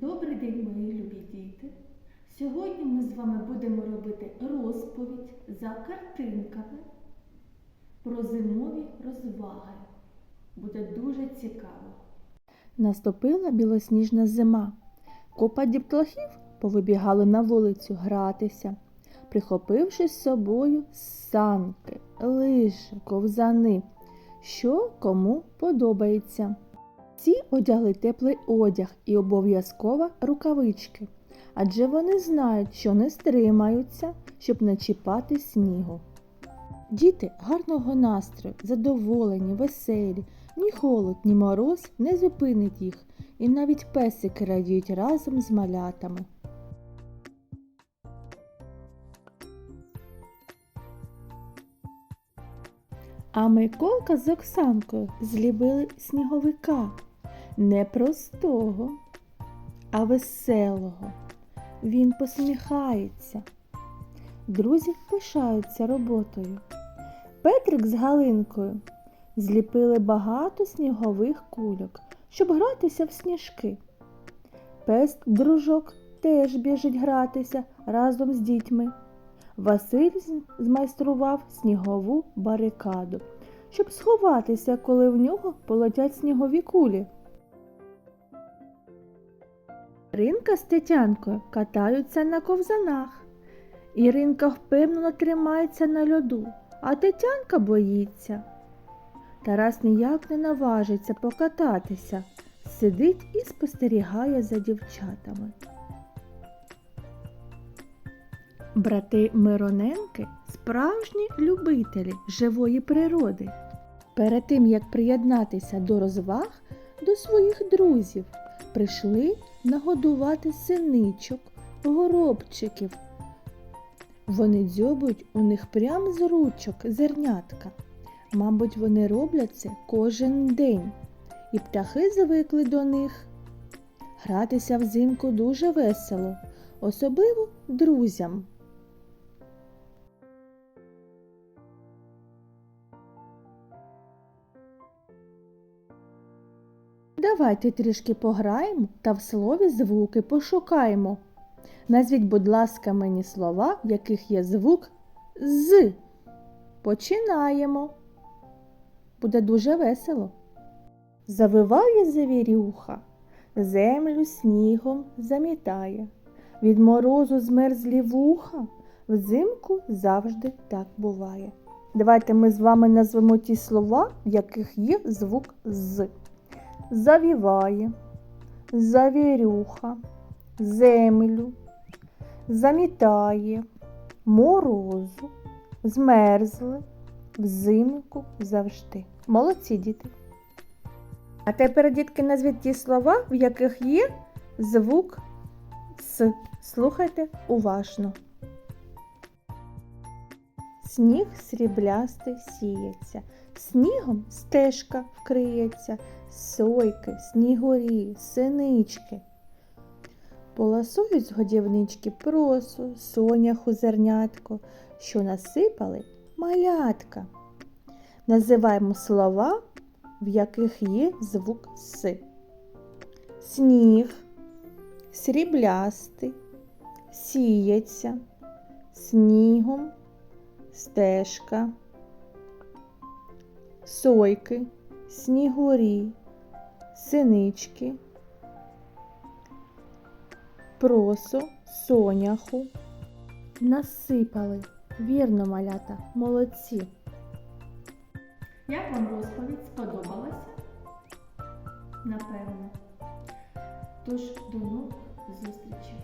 Добрий день, мої любі діти! Сьогодні ми з вами будемо робити розповідь за картинками про зимові розваги. Буде дуже цікаво. Наступила білосніжна зима. Купа діптахів повибігали на вулицю гратися, прихопивши з собою санки, лижі, ковзани, що кому подобається. Всі одягли теплий одяг і обов'язково рукавички, адже вони знають, що не стримаються, щоб не чіпати снігу. Діти гарного настрою, задоволені, веселі, ні холод, ні мороз не зупинить їх, і навіть песики радіють разом з малятами. А Миколка з Оксанкою злібили сніговика не простого, а веселого. Він посміхається. Друзі пишаються роботою. Петрик з Галинкою зліпили багато снігових кульок, щоб гратися в сніжки. Пес дружок теж біжить гратися разом з дітьми. Василь змайстрував снігову барикаду, щоб сховатися, коли в нього полетять снігові кулі. Ринка з Тетянкою катаються на ковзанах. Іринка впевнено тримається на льоду, а Тетянка боїться. Тарас ніяк не наважиться покататися, сидить і спостерігає за дівчатами. Брати Мироненки справжні любителі живої природи. Перед тим як приєднатися до розваг до своїх друзів, прийшли нагодувати синичок, горобчиків. Вони дзьобують у них прям з ручок зернятка. Мабуть, вони роблять це кожен день, і птахи звикли до них. Гратися взимку дуже весело, особливо друзям. Давайте трішки пограємо та в слові звуки пошукаємо. Назвіть, будь ласка, мені слова, в яких є звук з. Починаємо. Буде дуже весело. Завиває завірюха, землю снігом замітає. Від морозу змерзлі вуха, взимку завжди так буває. Давайте ми з вами назвемо ті слова, в яких є звук з. Завіває, завірюха, землю, замітає, морозу, змерзли, взимку завжди. Молодці діти. А тепер, дітки, назвіть ті слова, в яких є звук С. Слухайте уважно. Сніг сріблястий сіється, снігом стежка вкриється, сойки, снігурі, синички. Поласують з годівнички просу, соняху зернятко, що насипали малятка. Називаємо слова, в яких є звук С. Сніг, сріблястий, сіється, снігом, стежка, сойки, снігурі, синички, просо, соняху. Насипали. Вірно, малята, молодці. Як вам розповідь сподобалася? Напевно. Тож до нових зустрічей.